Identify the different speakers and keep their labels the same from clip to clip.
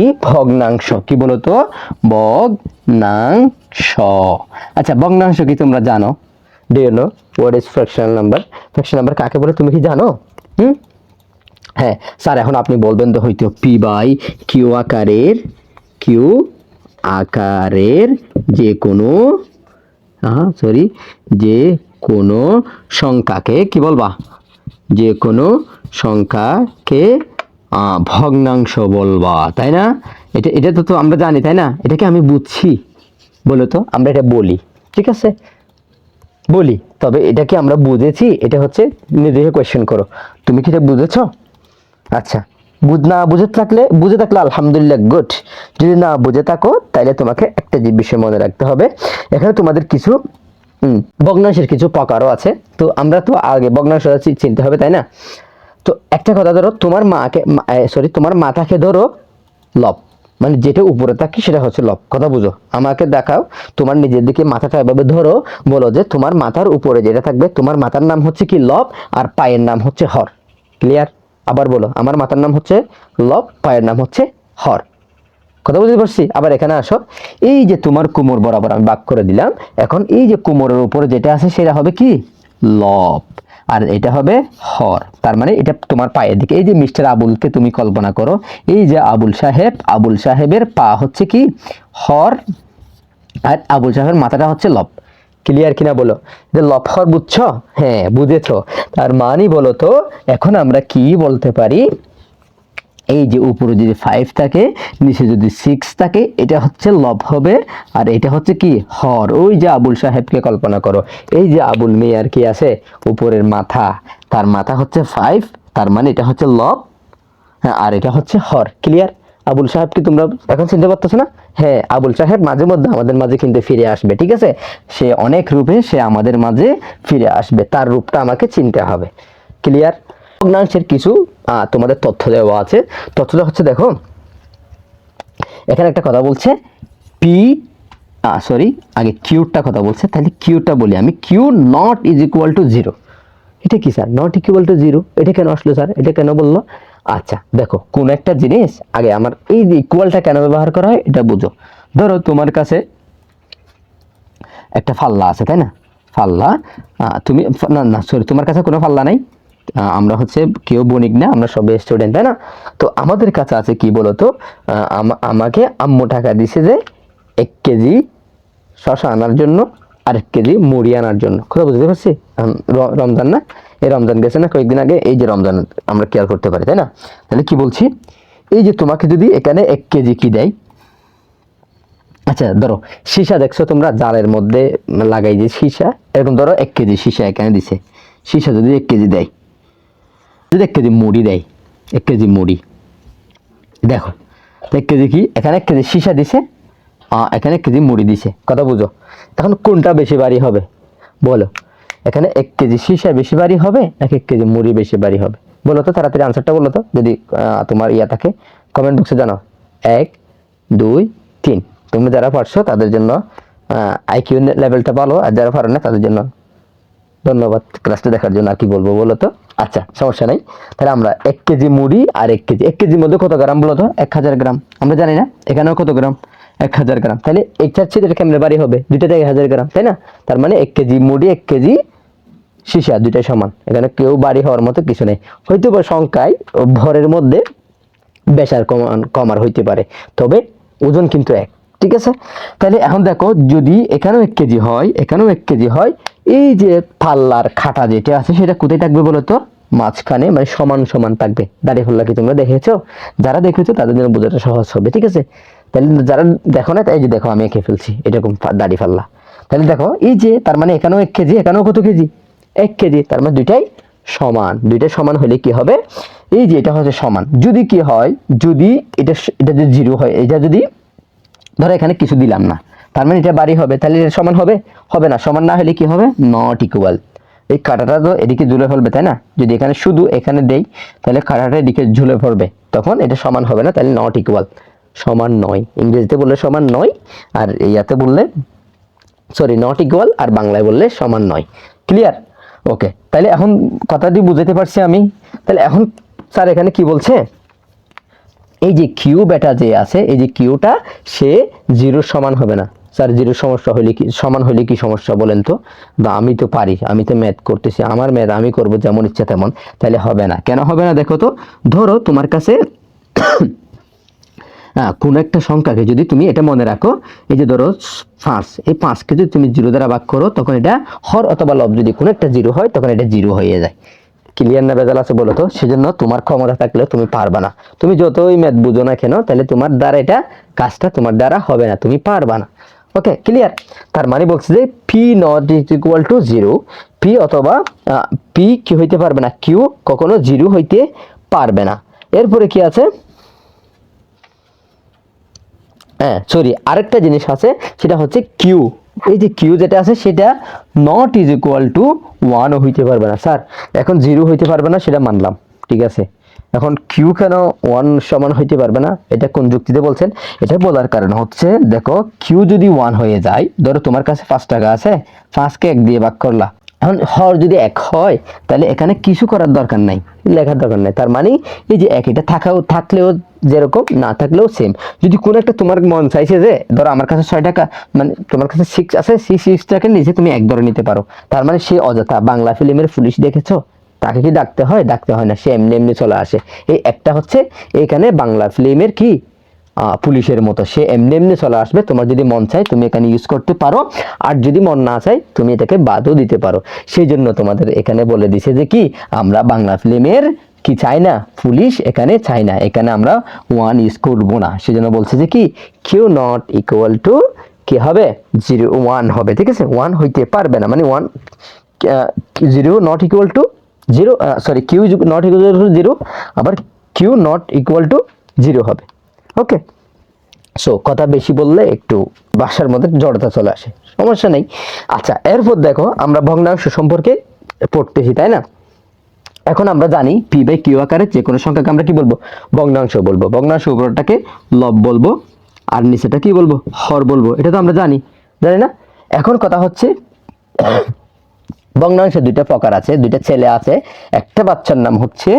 Speaker 1: কি? ভগ্নাংশ। কি বলতো? ভগ্নাংশ। আচ্ছা ভগ্নাংশ কি তোমরা জানো? Do know what is fractional number fractional number কাকে বলে তুমি কি জানো? হুম? হ্যাঁ স্যার, এখন আপনি বলবেন তো হয়তো পি বাই কিউ আকারের কিউ আকারের যে কোনো হ্যাঁ সরি যে কোনো সংখ্যাকে কি বলবা? যে কোনো সংখ্যাকে ভগ্নাংশ বলবা, তাই না? এটা এটা তো তো আমরা জানি, তাই না? এটাকে আমি বুঝছি, বলো তো, আমরা এটা বলি, ঠিক আছে? বলি, তবে এটা কি আমরা বুঝেছি, এটা হচ্ছে নিজেকে কোয়েশ্চেন করো। তুমি কি এটা বুঝেছ? আচ্ছা বুঝ, না বুঝে থাকলে বুঝে থাকলে আলহামদুলিল্লাহ গুড যদি না বুঝে থাকো তাহলে তোমাকে একটা যে বিষয় মনে রাখতে হবে। এখানে তোমাদের কিছু ভগ্নাংশের কিছু প্রকারও আছে। তো আমরা তো আগে ভগ্নাংশ চিনতে হবে, তাই না? তো একটা কথা ধরো, তোমার মাকে সরি তোমার মাথাকে ধরো লব। মানে যেটা উপরে থাকে সেটা হচ্ছে লব। কথা বুঝো। আমাকে দেখাও, তোমার নিজের দিকে মাথাটা এভাবে ধরো, বলো যে তোমার মাথার উপরে যেটা থাকবে, তোমার মাথার নাম হচ্ছে কি লব আর পায়ের নাম হচ্ছে হর। ক্লিয়ার আবার বলো, আমার মাথার নাম হচ্ছে লব, পায়ের নাম হচ্ছে হর। কথা বুঝতে পারছি? আবার এখানে আসো। এই যে তোমার কোমর বরাবর আমি বাক করে দিলাম, এখন এই যে কোমরের উপরে যেটা আছে সেটা হবে কি? লব। আর এটা হবে হর। তার মানে এটা তোমার পায়ের দিকে। এই যে মিস্টার আবুলকে তুমি কল্পনা করো, এই যে আবুল সাহেব, আবুল সাহেবের পা হচ্ছে কি? হর আর আবুল সাহেবের মাথাটা হচ্ছে লব। ক্লিয়ার কিনা বলো? যে লফর বুঝছ? হ্যাঁ বুঝেছ। তার মানই বলো তো, এখন আমরা কি বলতে পারি? এই যে উপরে যদি ফাইভ থাকে, নিচে যদি সিক্স থাকে, এটা হচ্ছে লব হবে আর এটা হচ্ছে কি? হর। ওই যে আবুল সাহেবকে কল্পনা করো। এই যে আবুল মেয়ার কি আছে? উপরের মাথা। তার মাথা হচ্ছে ফাইভ তার মানে এটা হচ্ছে লব হ্যাঁ আর এটা হচ্ছে হর। ক্লিয়ার আবুল সাহেব কি তোমরা এখন চিনতে পারতেছো না? হ্যাঁ আবুল সাহেব মাঝে মধ্যে আমাদের মাঝে কিন্তু ফিরে আসবে, ঠিক আছে? সে অনেক রূপে সে আমাদের মাঝে ফিরে আসবে। তার রূপটা আমাকে চিনতে হবে। ক্লিয়ার ভগ্নাংশের কিছু তোমাদের তথ্য দেওয়া আছে। তথ্যটা হচ্ছে, দেখো, এখানে একটা কথা বলছে পি সরি আগে কিউটা কথা বলছে, তাহলে কিউটা বলি আমি। Q not is equal to zero এটা কি sir not equal to zero এটা কেন আসলো স্যার এটা কেন বলল? আচ্ছা দেখো, কোন একটা জিনিস, আগে আমার এই যে ইকুয়ালটা কেন ব্যবহার করা হয়, এটা বুঝো। ধরো, তোমার কাছে একটা ফাল্লা আছে, তাই না? ফাল্লা তুমি, না না সরি তোমার কাছে কোনো ফাল্লা নাই? আমরা হচ্ছে কেউ বণিক না, আমরা সবাই স্টুডেন্ট তাই না? তো আমাদের কাছে আছে কি বলতো? আমাকে আম্মু টাকা দিছে যে এক কেজি শশা আনার জন্য, আর এক কেজি মুড়ি আনার জন্য। কথা বুঝতে পারছি? রমজান না? এই রমজান গেছে না? কয়েকদিন আগে এই যে রমজান, আমরা কেয়ার করতে পারি, তাই না? তাহলে কি বলছি? এই যে তোমাকে যদি এখানে এক কেজি কি দেয়? আচ্ছা ধরো, সীসা দেখছ তোমরা, জালের মধ্যে লাগাই যে সীসা, এরকম ধরো এক কেজি সীসা এখানে দিছে। সীসা যদি এক কেজি দেয় যদি এক কেজি মুড়ি দেয়, এক কেজি মুড়ি। দেখো, এক কেজি কি? এখানে এক কেজি সীসা দিছে এখানে এক কেজি মুড়ি দিছে। কথা বুঝো? এখন কোনটা বেশি বাড়ি হবে? বলো। এখানে এক কেজি সীসা বেশি বাড়ি হবে, নাকি এক কেজি মুড়ি বেশি বাড়ি হবে? বলো তো তাড়াতাড়ি আনসারটা বলো তো, যদি তোমার ইয়া থাকে কমেন্ট বক্সে জানাও। এক, দুই, তিন। তোমরা যারা পারছ, তাদের জন্য আইকিউ লেভেলটা ভালো, আর যারা পারো না, তাদের জন্য ধন্যবাদ ক্লাসটা দেখার জন্য আর কি বলব বলো তো? আচ্ছা সমস্যা নেই। তাহলে আমরা এক কেজি মুড়ি আর এক কেজি, এক কেজির মধ্যে কত গ্রাম বলো তো? এক হাজার গ্রাম। আমরা জানি না, এখানেও কত গ্রাম? এক হাজার গ্রাম। তাহলে এক চার ছেদের কেমনে বাড়ি হবে? দুইটাতে এক হাজার গ্রাম, তাই না? তার মানে এক কেজি মুড়ি, এক কেজি সীসা, দুইটাই সমান। এখানে কেউ বাড়ি হওয়ার মতো কিছু নেই। হয়তো বা সংখ্যায়, ভরের মধ্যে বেশার কমান কমার হইতে পারে। তবে ওজন কিন্তু এক। ঠিক আছে? তাহলে এখন দেখো, যদি এখানেও এক কেজি হয়, এখানেও এক কেজি হয়, এই যে পাল্লার খাটা যেটা আছে, সেটা কোথায় থাকবে বলো তো মাঝখানে মানে সমান সমান থাকবে। দাড়ি ফাল্লা কি তোমরা দেখেছ? যারা দেখেছ, তাদের জন্য বোঝাটা সহজ হবে, ঠিক আছে? তাহলে যারা দেখো না তাই যে দেখো, আমি এঁকে ফেলছি, এরকম দাড়ি ফাল্লা। তাহলে দেখো, এই যে, তার মানে এখানেও এক কেজি, এখানেও কত কেজি? এক কেজি, তার মানে দুইটাই সমান। দুইটাই সমান হলে কি হবে? এই যে, এটা হচ্ছে সমান। যদি কি হয়, যদি এটা এটা যদি জিরো হয়, এটা যদি ধরো এখানে কিছু দিলাম না। তার মানে এটা বাড়ি হবে, তাহলে এটা সমান হবে? হবে না। সমান না হলে কি হবে? নট ইকুয়াল এই কাঁটাটা তো এদিকে ঝুলে ফেলবে তাই না? যদি এখানে শুধু এখানে দেই, তাহলে কাঁটাটা এদিকে ঝুলে পড়বে। তখন এটা সমান হবে না, তাহলে নট ইকুয়াল সমান নয়। ইংরেজিতে বললে সমান নয়, আর ইয়াতে বললে সরি নট ইকুয়াল আর বাংলায় বললে সমান নয়। ক্লিয়ার ওকে তাহলে এখন কথাটি বুঝাতে পারছি আমি। তাহলে এখন স্যার এখানে কি বলছে? এই যে কিউ বেটা যে আছে, এই যে কিউটা, সে জিরোর সমান হবে না। স্যার, জিরোর সমস্যা হলে কি, সমান হলে কি সমস্যা বলেন তো? বা আমি তো পারি, আমি তো ম্যাথ করতেছি, আমার ম্যাথ আমি করব যেমন ইচ্ছা তেমন, তাহলে হবে না। কেন হবে না দেখো তো? ধরো তোমার কাছে হ্যাঁ কোনো একটা সংখ্যাকে যদি তুমি এটা মনে রাখো, এই যে ধরো পাঁচ, এই পাঁচকে যদি তুমি জিরো দ্বারা ভাগ করো, তখন এটা হর অথবা লব যদি কোনো একটা জিরো হয়, তখন এটা জিরো হয়ে যায়। ক্লিয়ার না বেজাল আছে বলো তো, সেজন্য তোমার ক্ষমতা থাকলেও তুমি পারবা না। তুমি যতই ম্যাথ বুঝো না কেন, তাহলে তোমার দ্বারা এটা কাজটা তোমার দ্বারা হবে না, তুমি পারবা না। ওকে ক্লিয়ার তার মানে বলছে যে P not is equal to zero P অথবা পি কি হইতে পারবে না কিউ কখনো জিরো হইতে পারবে না। এরপরে কি আছে? হ্যাঁ সরি আরেকটা জিনিস আছে, সেটা হচ্ছে কিউ এই যে কিউ যেটা আছে, সেটা নট ইজ ইকুয়াল টু ওয়ানও হইতে পারবে না স্যার এখন জিরো হইতে পারবে না, সেটা মানলাম, ঠিক আছে? এখন কিউ কেন ওয়ান সমান হইতে পারবে না, এটা কোন যুক্তিতে বলছেন? এটা বলার কারণ হচ্ছে, দেখো কিউ যদি ওয়ান হয়ে যায়, ধরো তোমার কাছে পাঁচ টাকা আছে, পাঁচকে এক দিয়ে ভাগ করলা এখন হর যদি এক হয়, তাহলে এখানে কিছু করার দরকার নাই, লেখার দরকার নাই। তার মানে এই যে এক, এটা থাকাও, থাকলেও যেরকম, না থাকলেও সেম যদি কোনো একটা তোমার মন চাইছে যে, ধরো আমার কাছে ছয় টাকা মানে তোমার কাছে সিক্স আছে, সেই সিক্সটাকে নিচে তুমি এক ধরে নিতে পারো। তার মানে সে অযথা, বাংলা ফিল্মের পুলিশ দেখেছ? তাকে কি ডাকতে হয়? ডাকতে হয় না, সে এমনি এমনি চলে আসে। এই একটা হচ্ছে, এখানে বাংলা ফিল্মের কি পুলিশের মতো। সে এমনি এমনি চলে আসবে, তোমার যদি মন চায় তুমি এখানে ইউজ করতে পারো। আর যদি মন না চায় তুমি এটাকে বাদও দিতে পারো। সেই জন্য তোমাদের এখানে বলে দিছে যে কি, আমরা বাংলা ফিল্মের কি চাই না? পুলিশ এখানে চাই না। এখানে আমরা ওয়ান ইউজ করব না। সেজন্য বলছে যে কি কিউ নট ইকুয়াল টু কি হবে? জিরো ওয়ান হবে। ঠিক আছে? ওয়ান হইতে পারবে না। মানে one zero not equal to zero sorry Q not equal to zero আবার Q not equal to zero হবে। ওকে সো কথা বেশি বললে একটু বাসার মধ্যে জড়তা চলে আসে। সমস্যা নেই। আচ্ছা এরপর দেখো, আমরা ভগ্নাংশ সম্পর্কে পড়তেছি, তাই না? এখন আমরা জানি পি বাই কিউ আকারে যে কোনো সংখ্যাকে আমরা কি বলব? ভগ্নাংশ বলব। ভগ্নাংশ উপরটাকে লব বলব, আর নিচেটা কি বলব? হর বলব। এটা তো আমরা জানি। জানি না? এখন কথা হচ্ছে, ভগ্নাংশ দুইটা প্রকার আছে, দুইটা ছেলে আছে। একটা বাচ্চার নাম হচ্ছে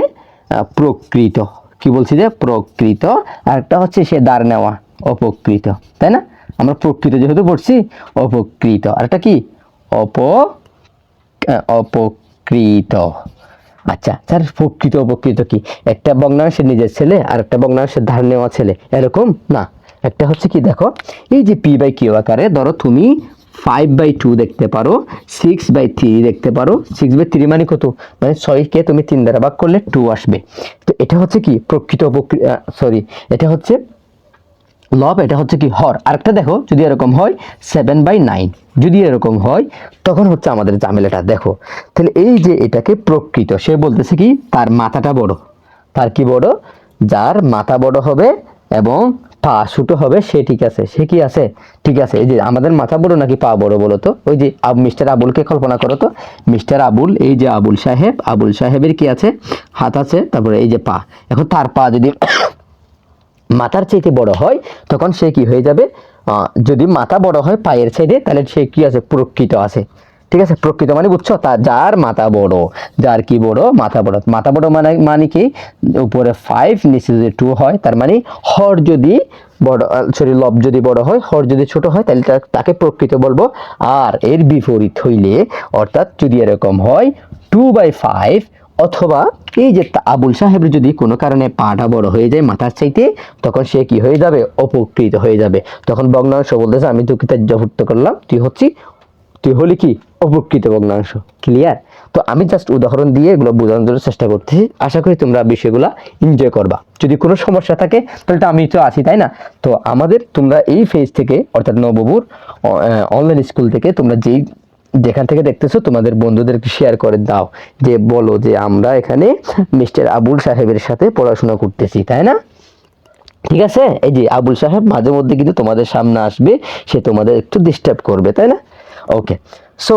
Speaker 1: প্রকৃত। কি বলছি যে প্রকৃত, আর একটা হচ্ছে সে দাঁড় নেওয়া অপকৃত তাই না? আমরা প্রকৃত যেহেতু পড়ছি অপকৃত আর একটা কি? অপ অপকৃত আচ্ছা স্যার প্রকৃত অপকৃত কি? একটা ভগ্নাংশের নিজের ছেলে, আর একটা ভগ্নাংশের ধার নেওয়া ছেলে, এরকম? না। একটা হচ্ছে কি, দেখো, এই যে পি বাই কিউ আকারে, ধরো তুমি ফাইভ বাই টু দেখতে পারো সিক্স বাই থ্রি দেখতে পারো সিক্স বাই থ্রি মানে কত? মানে ছয়কে তুমি তিন দ্বারা ভাগ করলে টু আসবে। তো এটা হচ্ছে কি? প্রকৃত অপকৃত সরি এটা হচ্ছে লব এটা হচ্ছে কি? হর। আরেকটা দেখো, যদি এরকম হয় সেভেন বাই নাইন যদি এরকম হয়, তখন হচ্ছে আমাদের ঝামেলাটা। দেখো, তাহলে এই যে এটাকে প্রকৃত, সে বলতেছে কি? তার মাথাটা বড়। তার কি বড়? যার মাথা বড় হবে এবং পা ছোটো হবে, সে ঠিক আছে, সে কি আছে? ঠিক আছে, এই যে আমাদের মাথা বড় নাকি পা বড় বলো তো? ওই যে মিস্টার আবুলকে কল্পনা করো তো। মিস্টার আবুল, এই যে আবুল সাহেব, আবুল সাহেবের কি আছে? হাত আছে, তারপরে এই যে পা। এখন তার পা যদি মাথার চাইতে বড় হয়, তখন সে কি হয়ে যাবে? যদি মাথা বড় হয় পায়ের সাইডে তাহলে সে কি আছে? প্রকৃত আছে। ঠিক আছে? প্রকৃত মানে বুঝছ? তা যার মাথা বড়, যার কি বড়? মাথা বড়। মাথা বড় মানে মানে কি? উপরে ফাইভ নিচে যদি টু হয়, তার মানে হর যদি বড় সরি লব যদি বড় হয়, হর যদি ছোট হয়, তাহলে তাকে প্রকৃত বলব। আর এর বিপরীত হইলে, অর্থাৎ যদি এরকম হয় টু বাই ফাইভ অথবা এই যে আবুল সাহেবের যদি কোনো কারণে পাটা বড় হয়ে যায় মাথার চাইতে, তখন সে কি হয়ে যাবে? অপকৃত হয়ে যাবে। তখন ভগ্নাংশ বলতেছে, আমি তোকে তাজ্জাভুক্ত করলাম, তুই হচ্ছি, তুই হলি কি? অপকৃত ভগ্নাংশ ক্লিয়ার তো আমি জাস্ট উদাহরণ দিয়ে এগুলো বোঝানোর জন্য চেষ্টা করতেছি। আশা করি তোমরা বিষয়গুলো এনজয় করবা। যদি কোনো সমস্যা থাকে, তাহলে তো আমি তো আছি, তাই না? তো আমাদের তোমরা এই ফেজ থেকে, অর্থাৎ নববুর অনলাইন স্কুল থেকে তোমরা যেই, যেখান থেকে দেখতেছো, তোমাদের বন্ধুদেরকে শেয়ার করে দাও। যে বলো যে আমরা এখানে মিস্টার আবুল সাহেবের সাথে পড়াশোনা করতেছি, তাই না? ঠিক আছে? এই যে আবুল সাহেব মাঝে মধ্যে কিন্তু তোমাদের সামনে আসবে, সে তোমাদের একটু ডিস্টার্ব করবে, তাই না? Okay so